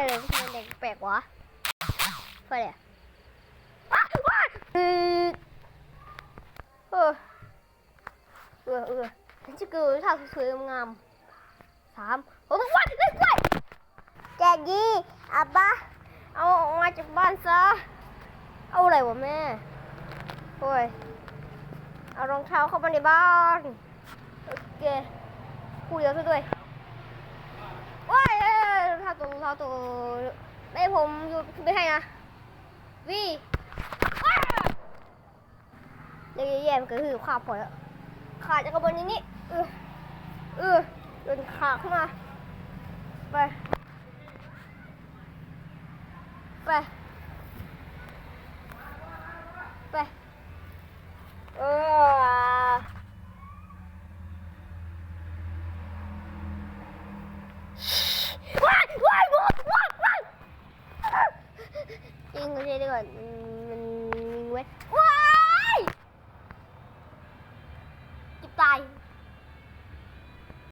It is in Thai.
อะไรทำไมแดงแปลกวะไฟอะไรว้าว้าเออเออเออเออฉันจะเกิดท่าสวยๆงามสามโอ้ยว้าเฮ้ยว้าแจกี้อาบ้าเอาออกมาจากบ้านซะ เอาอะไรวะแม่ โอ้ย เอารองเท้าเข้ามาในบ้าน โอเคพูดเยอะซะด้วยว้ายเอ้ย องเท้าตัวรองเท้าตัวแม่ผมอยู่ไม่ให้นะวีว้ายเรื่องแย่ๆมันก็คือขาพอแล้วขาจากกระบวนนี้นี่เออเออโดนขาขึ้นมาไปไปไป เออว้ายว้ายว้ายว้าย ว้ายยิงกันเลยดีกว่ามันมันยิงไว้ว้า